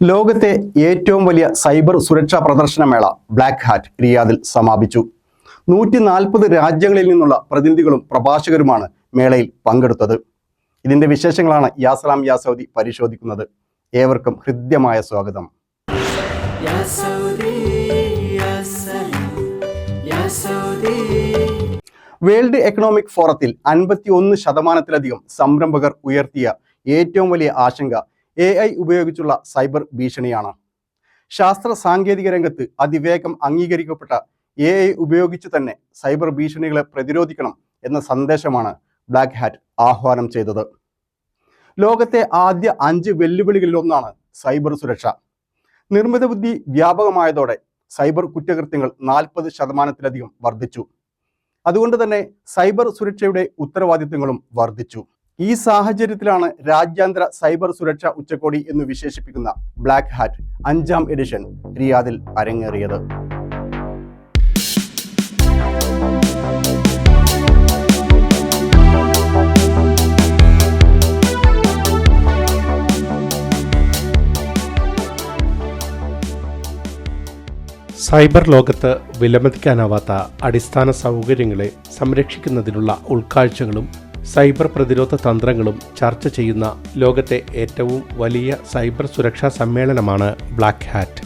ലോകത്തെ ഏറ്റവും വലിയ സൈബർ സുരക്ഷാ പ്രദർശനമേള ബ്ലാക്ക് ഹാറ്റ് റിയാദിൽ സമാപിച്ചു. നൂറ്റി നാൽപ്പത് രാജ്യങ്ങളിൽ നിന്നുള്ള പ്രതിനിധികളും പ്രഭാഷകരുമാണ് മേളയിൽ പങ്കെടുത്തത്. ഇതിന്റെ വിശേഷങ്ങളാണ് യാസലാം യാസൗദി പരിശോധിക്കുന്നത്. ഏവർക്കും ഹൃദ്യമായ സ്വാഗതം. വേൾഡ് എക്കണോമിക് ഫോറത്തിൽ അൻപത്തി ഒന്ന് ശതമാനത്തിലധികം സംരംഭകർ ഉയർത്തിയ ഏറ്റവും വലിയ ആശങ്ക എ ഐ ഉപയോഗിച്ചുള്ള സൈബർ ഭീഷണിയാണ്. ശാസ്ത്ര സാങ്കേതിക രംഗത്ത് അതിവേഗം അംഗീകരിക്കപ്പെട്ട എ ഐ ഉപയോഗിച്ച് തന്നെ സൈബർ ഭീഷണികളെ പ്രതിരോധിക്കണം എന്ന സന്ദേശമാണ് ബ്ലാക്ക് ഹാറ്റ് ആഹ്വാനം ചെയ്തത്. ലോകത്തെ ആദ്യ അഞ്ച് വെല്ലുവിളികളിലൊന്നാണ് സൈബർ സുരക്ഷ. നിർമ്മിത ബുദ്ധി വ്യാപകമായതോടെ സൈബർ കുറ്റകൃത്യങ്ങൾ നാൽപ്പത് ശതമാനത്തിലധികം വർദ്ധിച്ചു. അതുകൊണ്ട് തന്നെ സൈബർ സുരക്ഷയുടെ ഉത്തരവാദിത്തങ്ങളും വർദ്ധിച്ചു. ഈ സാഹചര്യത്തിലാണ് രാജ്യാന്തര സൈബർ സുരക്ഷ ഉച്ചകോടി എന്ന് വിശേഷിപ്പിക്കുന്ന ബ്ലാക്ക് ഹാറ്റ് അഞ്ചാം എഡിഷൻ റിയാദിൽ അരങ്ങേറിയത്. സൈബർ ലോകത്ത് വിലമതിക്കാനാവാത്ത അടിസ്ഥാന സൗകര്യങ്ങളെ സംരക്ഷിക്കുന്നതിനുള്ള ഉൾക്കാഴ്ചകളും സൈബർ പ്രതിരോധ തന്ത്രങ്ങളും ചർച്ച ചെയ്യുന്ന ലോകത്തെ ഏറ്റവും വലിയ സൈബർ സുരക്ഷാ സമ്മേളനമാണ് ബ്ലാക്ക് ഹാറ്റ്.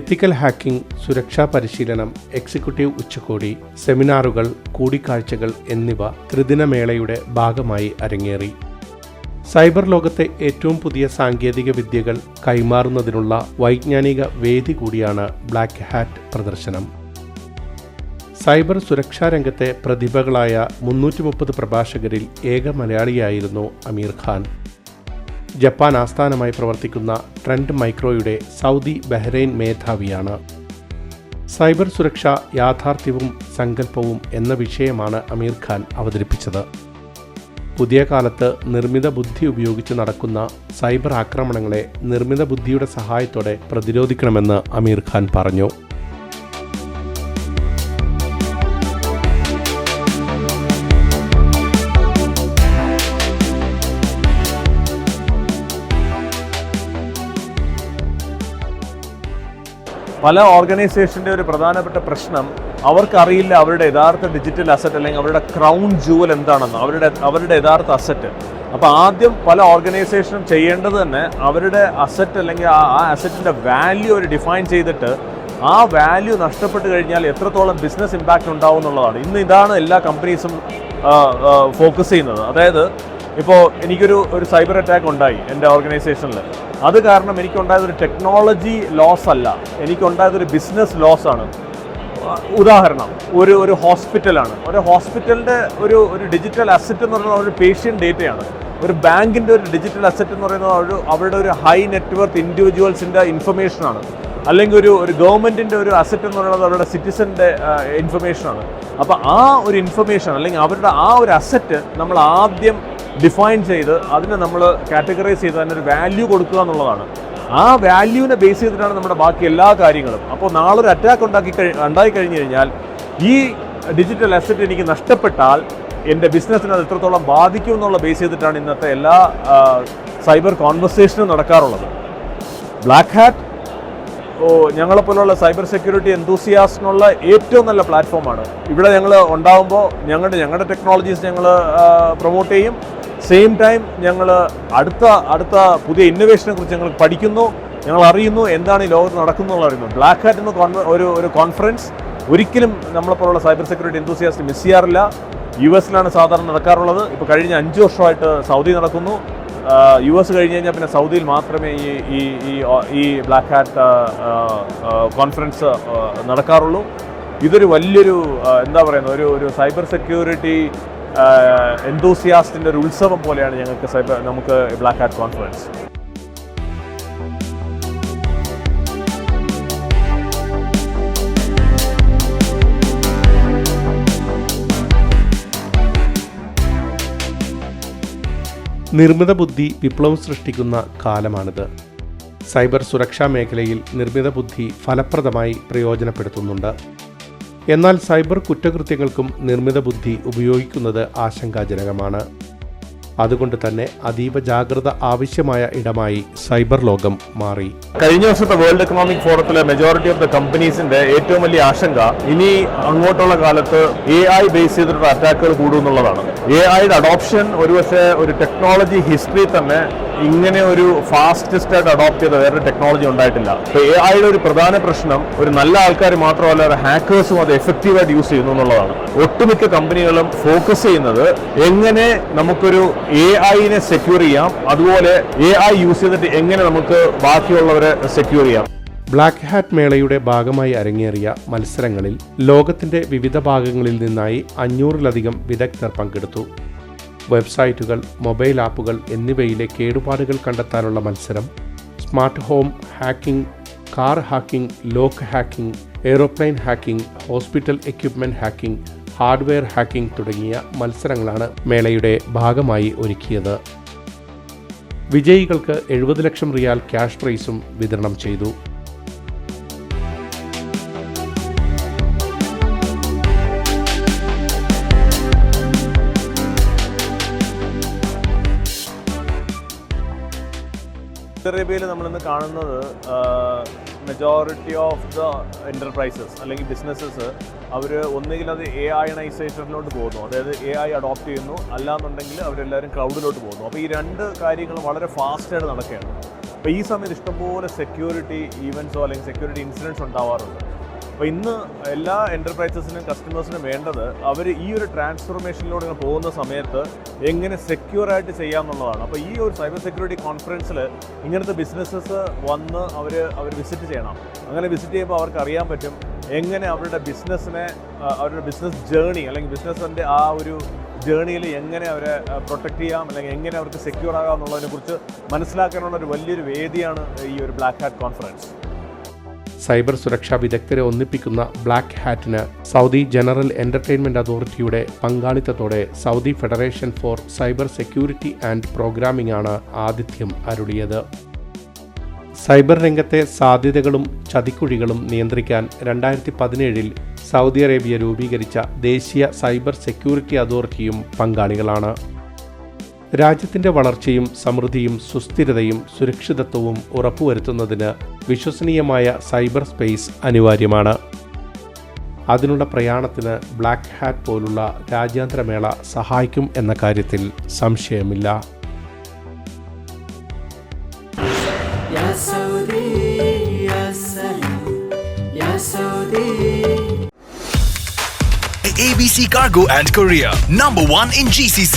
എത്തിക്കൽ ഹാക്കിംഗ് സുരക്ഷാ പരിശീലനം എക്സിക്യൂട്ടീവ് ഉച്ചകോടി സെമിനാറുകൾ കൂടിക്കാഴ്ചകൾ എന്നിവ ത്രിദിന മേളയുടെ ഭാഗമായി അരങ്ങേറി. സൈബർ ലോകത്തെ ഏറ്റവും പുതിയ സാങ്കേതിക വിദ്യകൾ കൈമാറുന്നതിനുള്ള വൈജ്ഞാനിക വേദി കൂടിയാണ് ബ്ലാക്ക് ഹാറ്റ് പ്രദർശനം. സൈബർ സുരക്ഷാ രംഗത്തെ പ്രതിഭകളായ മുന്നൂറ്റി മുപ്പത് പ്രഭാഷകരിൽ ഏക മലയാളിയായിരുന്നു അമീർ ഖാൻ. ജപ്പാൻ ആസ്ഥാനമായി പ്രവർത്തിക്കുന്ന ട്രെൻഡ് മൈക്രോയുടെ സൗദി ബഹ്റൈൻ മേധാവിയാണ്. സൈബർ സുരക്ഷ യാഥാർത്ഥ്യവും സങ്കല്പവും എന്ന വിഷയമാണ് അമീർ ഖാൻ അവതരിപ്പിച്ചത്. പുതിയ കാലത്ത് നിർമ്മിത ബുദ്ധി ഉപയോഗിച്ച് നടക്കുന്ന സൈബർ ആക്രമണങ്ങളെ നിർമ്മിത ബുദ്ധിയുടെ സഹായത്തോടെ പ്രതിരോധിക്കണമെന്ന് അമീർ ഖാൻ പറഞ്ഞു. പല ഓർഗനൈസേഷന്റെ ഒരു പ്രധാനപ്പെട്ട പ്രശ്നം അവർക്കറിയില്ല അവരുടെ യഥാർത്ഥ ഡിജിറ്റൽ അസറ്റ് അല്ലെങ്കിൽ അവരുടെ ക്രൗൺ ജുവൽ എന്താണെന്ന് അവരുടെ അവരുടെ യഥാർത്ഥ അസറ്റ് അപ്പോൾ ആദ്യം പല ഓർഗനൈസേഷനും ചെയ്യേണ്ടത് തന്നെ അവരുടെ അസറ്റ് അല്ലെങ്കിൽ ആ അസറ്റിന്റെ വാല്യൂ അവർ ഡിഫൈൻ ചെയ്തിട്ട് ആ വാല്യൂ നഷ്ടപ്പെട്ട് കഴിഞ്ഞാൽ എത്രത്തോളം ബിസിനസ് ഇമ്പാക്റ്റ് ഉണ്ടാവും എന്നുള്ളതാണ്. ഇന്ന് ഇതാണ് എല്ലാ കമ്പനീസും ഫോക്കസ് ചെയ്യുന്നത്. അതായത് ഇപ്പോൾ എനിക്കൊരു ഒരു സൈബർ അറ്റാക്ക് ഉണ്ടായി എന്റെ ഓർഗനൈസേഷനിൽ അത് കാരണം എനിക്കുണ്ടായതൊരു ടെക്നോളജി ലോസ് അല്ല. എനിക്കുണ്ടായതൊരു ബിസിനസ് ലോസ് ആണ്. ഉദാഹരണം ഒരു ഒരു ഹോസ്പിറ്റലാണ്. ഒരു ഹോസ്പിറ്റലിന്റെ ഒരു ഒരു ഡിജിറ്റൽ അസറ്റ് എന്ന് പറയുന്നത് ഒരു പേഷ്യന്റ് ഡേറ്റയാണ് ഒരു ബാങ്കിന്റെ ഒരു ഡിജിറ്റൽ അസറ്റ് എന്ന് പറയുന്നത് ഒരു അവരുടെ ഒരു ഹൈ നെറ്റ്വർത്ത് ഇൻഡിവിജ്വൽസിന്റെ ഇൻഫർമേഷനാണ് അല്ലെങ്കിൽ ഒരു ഒരു ഗവൺമെന്റിന്റെ ഒരു അസറ്റ് എന്ന് പറയുന്നത് അവരുടെ സിറ്റിസന്റെ ഇൻഫർമേഷനാണ് അപ്പോൾ ആ ഒരു ഇൻഫർമേഷൻ അല്ലെങ്കിൽ അവരുടെ ആ ഒരു അസറ്റ് നമ്മൾ ആദ്യം ഡിഫൈൻ ചെയ്ത് അതിനെ നമ്മൾ കാറ്റഗറൈസ് ചെയ്ത് അതിനൊരു വാല്യൂ കൊടുക്കുക എന്നുള്ളതാണ്. ആ വാല്യൂവിനെ ബേസ് ചെയ്തിട്ടാണ് നമ്മുടെ ബാക്കി എല്ലാ കാര്യങ്ങളും. അപ്പോൾ നാളെ ഒരു അറ്റാക്ക് ഉണ്ടാക്കി ഉണ്ടായി കഴിഞ്ഞു കഴിഞ്ഞാൽ ഈ ഡിജിറ്റൽ അസറ്റ് എനിക്ക് നഷ്ടപ്പെട്ടാൽ എന്റെ ബിസിനസ്സിനെ അത് എത്രത്തോളം ബാധിക്കും എന്നുള്ള ബേസ് ചെയ്തിട്ടാണ് ഇന്നത്തെ എല്ലാ സൈബർ കോൺവെർസേഷനും നടക്കാറുള്ളത്. ബ്ലാക്ക് ഹാറ്റ് ഓ ഞങ്ങളെപ്പോലുള്ള സൈബർ സെക്യൂരിറ്റി എന്തൂസിയാസിനുള്ള ഏറ്റവും നല്ല പ്ലാറ്റ്ഫോമാണ് ഇവിടെ ഞങ്ങൾ ഉണ്ടാകുമ്പോൾ ഞങ്ങളുടെ ഞങ്ങളുടെ ടെക്നോളജീസ് ഞങ്ങൾ പ്രൊമോട്ട് ചെയ്യും. സെയിം ടൈം ഞങ്ങൾ അടുത്ത അടുത്ത പുതിയ ഇന്നോവേഷനെ കുറിച്ച് ഞങ്ങൾ പഠിക്കുന്നു. ഞങ്ങൾ അറിയുന്നു എന്താണ് ഈ ലോകത്ത് നടക്കുന്നുള്ള അറിയുന്നു. ബ്ലാക്ക് ഹാറ്റ് എന്ന ഒരു ഒരു കോൺഫറൻസ് ഒരിക്കലും നമ്മളെപ്പോലുള്ള സൈബർ സെക്യൂരിറ്റി എന്തൂസിയാസ്റ്റ് മിസ് ചെയ്യാറില്ല യു എസിലാണ് സാധാരണ നടക്കാറുള്ളത്. ഇപ്പോൾ കഴിഞ്ഞ അഞ്ച് വർഷമായിട്ട് സൗദി നടക്കുന്നു. യു എസ് കഴിഞ്ഞ് കഴിഞ്ഞാൽ പിന്നെ സൗദിയിൽ മാത്രമേ ഈ ഈ ഈ ഈ ബ്ലാക്ക് ഹാറ്റ് കോൺഫറൻസ് നടക്കാറുള്ളൂ. ഇതൊരു വലിയൊരു എന്താ പറയുന്നത്? ഒരു ഒരു സൈബർ സെക്യൂരിറ്റി എന്തൂസിയാസ്റ്റിന്റെ ഒരു ഉത്സവം പോലെയാണ് ഞങ്ങൾക്ക് സൈബർ നമുക്ക് ബ്ലാക്ക് ഹാറ്റ് കോൺഫറൻസ് നിർമ്മിത ബുദ്ധി വിപ്ലവം സൃഷ്ടിക്കുന്ന കാലമാണിത്. സൈബർ സുരക്ഷാ മേഖലയിൽ നിർമ്മിത ബുദ്ധി ഫലപ്രദമായി പ്രയോജനപ്പെടുത്തുന്നുണ്ട്. എന്നാൽ സൈബർ കുറ്റകൃത്യങ്ങൾക്കും നിർമ്മിത ബുദ്ധി ഉപയോഗിക്കുന്നത് ആശങ്കാജനകമാണ്. അതുകൊണ്ട് തന്നെ അതീവ ജാഗ്രത ആവശ്യമായ ഇടമായി സൈബർ ലോകം മാറി. കഴിഞ്ഞ വർഷത്തെ വേൾഡ് എക്കണോമിക് ഫോറത്തിലെ മെജോറിറ്റി ഓഫ് ദ കമ്പനീസിന്റെ ഏറ്റവും വലിയ ആശങ്ക ഇനി അങ്ങോട്ടുള്ള കാലത്ത് എ ഐ ബേസ് ചെയ്തിട്ടുള്ള അറ്റാക്കുകൾ കൂടുമെന്നുള്ളതാണ് എ ഐയുടെ അഡോപ്ഷൻ ഒരുപക്ഷെ ഒരു ടെക്നോളജി ഹിസ്റ്ററി തന്നെ ഇങ്ങനെ ഒരു ഫാസ്റ്റസ്റ്റ് ആയിട്ട് അഡോപ്റ്റ് ചെയ്ത വേറെ ടെക്നോളജി ഉണ്ടായിട്ടില്ല. അപ്പോൾ എ ഐയുടെ ഒരു പ്രധാന പ്രശ്നം ഒരു നല്ല ആൾക്കാർ മാത്രമല്ല ഹാക്കേഴ്സും അത് എഫക്റ്റീവായിട്ട് യൂസ് ചെയ്യുന്നു എന്നുള്ളതാണ്. ഒട്ടുമിക്ക കമ്പനികളും ഫോക്കസ് ചെയ്യുന്നത് എങ്ങനെ നമുക്കൊരു എ ഐനെ സെക്യൂർ ചെയ്യാം അതുപോലെ എ ഐ യൂസ് ചെയ്തിട്ട് എങ്ങനെ നമുക്ക് ബാക്കിയുള്ളവരെ സെക്യൂർ ചെയ്യാം. ബ്ലാക്ക് ഹാറ്റ് മേളയുടെ ഭാഗമായി അരങ്ങേറിയ മത്സരങ്ങളിൽ ലോകത്തിന്റെ വിവിധ ഭാഗങ്ങളിൽ നിന്നായി അഞ്ഞൂറിലധികം വിദഗ്ധർ പങ്കെടുത്തു. വെബ്സൈറ്റുകൾ മൊബൈൽ ആപ്പുകൾ എന്നിവയിലെ കേടുപാടുകൾ കണ്ടെത്താനുള്ള മത്സരം smart home hacking car hacking lock hacking aeroplane hacking hospital equipment hacking hardware hacking തുടങ്ങിയ മത്സരങ്ങളാണ് മേളയുടെ ഭാഗമായി ഒരുക്കിയത്. വിജയികൾക്ക് എഴുപത് ലക്ഷം റിയാൽ ക്യാഷ് പ്രൈസും വിതരണം ചെയ്തു. സൗദി അറേബ്യയിൽ നമ്മളിന്ന് കാണുന്നത് മെജോറിറ്റി ഓഫ് ദ എന്റർപ്രൈസസ് അല്ലെങ്കിൽ ബിസിനസ്സസ് അവർ ഒന്നുകിൽ അത് എ ഐണൈസേഷനിലോട്ട് പോകുന്നു. അതായത് എ ഐ അഡോപ്റ്റ് ചെയ്യുന്നു. അല്ലാന്നുണ്ടെങ്കിൽ അവരെല്ലാവരും ക്ലൗഡിലോട്ട് പോകുന്നു. അപ്പോൾ ഈ രണ്ട് കാര്യങ്ങളും വളരെ ഫാസ്റ്റായിട്ട് നടക്കുകയാണ്. അപ്പോൾ ഈ സമയത്ത് ഇഷ്ടംപോലെ സെക്യൂരിറ്റി ഈവൻസോ അല്ലെങ്കിൽ സെക്യൂരിറ്റി ഇൻസിഡൻസ് ഉണ്ടാവാറുണ്ട്. അപ്പോൾ ഇന്ന് എല്ലാ എന്റർപ്രൈസസിനും കസ്റ്റമേഴ്സിനും വേണ്ടത് അവർ ഈ ഒരു ട്രാൻസ്ഫോർമേഷനിലൂടെ പോകുന്ന സമയത്ത് എങ്ങനെ സെക്യൂറായിട്ട് ചെയ്യാം ചെയ്യാമെന്നുള്ളതാണ്. അപ്പോൾ ഈ ഒരു സൈബർ സെക്യൂരിറ്റി കോൺഫറൻസിൽ ഇങ്ങനത്തെ ബിസിനസ്സസ് വന്ന് അവർ അവർ വിസിറ്റ് ചെയ്യണം. അങ്ങനെ വിസിറ്റ് ചെയ്യുമ്പോൾ അവർക്ക് അറിയാൻ പറ്റും എങ്ങനെ അവരുടെ ബിസിനസ്സിനെ അവരുടെ ബിസിനസ് ജേണി അല്ലെങ്കിൽ ബിസിനസ്സിന്റെ ആ ഒരു ജേണിയിൽ എങ്ങനെ അവരെ പ്രൊട്ടക്റ്റ് ചെയ്യാം അല്ലെങ്കിൽ എങ്ങനെ അവർക്ക് സെക്യൂർ ആകാം എന്നുള്ളതിനെക്കുറിച്ച് മനസ്സിലാക്കാനുള്ള ഒരു വലിയൊരു വേദിയാണ് ഈ ഒരു ബ്ലാക്ക് ഹാറ്റ് കോൺഫറൻസ് സൈബർ സുരക്ഷാ വിദഗ്ധരെ ഒന്നിപ്പിക്കുന്ന ബ്ലാക്ക് ഹാറ്റിന് സൗദി ജനറൽ എന്റർടൈൻമെന്റ് അതോറിറ്റിയുടെ പങ്കാളിത്തത്തോടെ Saudi federation for cyber security and programming ആണ് ആതിഥ്യം അരുളിയത്. സൈബർ രംഗത്തെ സാധ്യതകളും ചതിക്കുഴികളും നിയന്ത്രിക്കാൻ രണ്ടായിരത്തി പതിനേഴിൽ സൗദി അറേബ്യ രൂപീകരിച്ച ദേശീയ സൈബർ സെക്യൂരിറ്റി അതോറിറ്റിയും പങ്കാളികളാണ്. രാജ്യത്തിന്റെ വളർച്ചയും സമൃദ്ധിയും സുസ്ഥിരതയും സുരക്ഷിതത്വവും ഉറപ്പുവരുത്തുന്നതിന് വിശ്വസനീയമായ സൈബർ സ്പേസ് അനിവാര്യമാണ്. അതിനുള്ള പ്രയാണത്തിന് ബ്ലാക്ക് ഹാറ്റ് പോലുള്ള രാജ്യാന്തരമേള സഹായിക്കും എന്ന കാര്യത്തിൽ സംശയമില്ല. ABC Cargo and Korea, number one in GCC.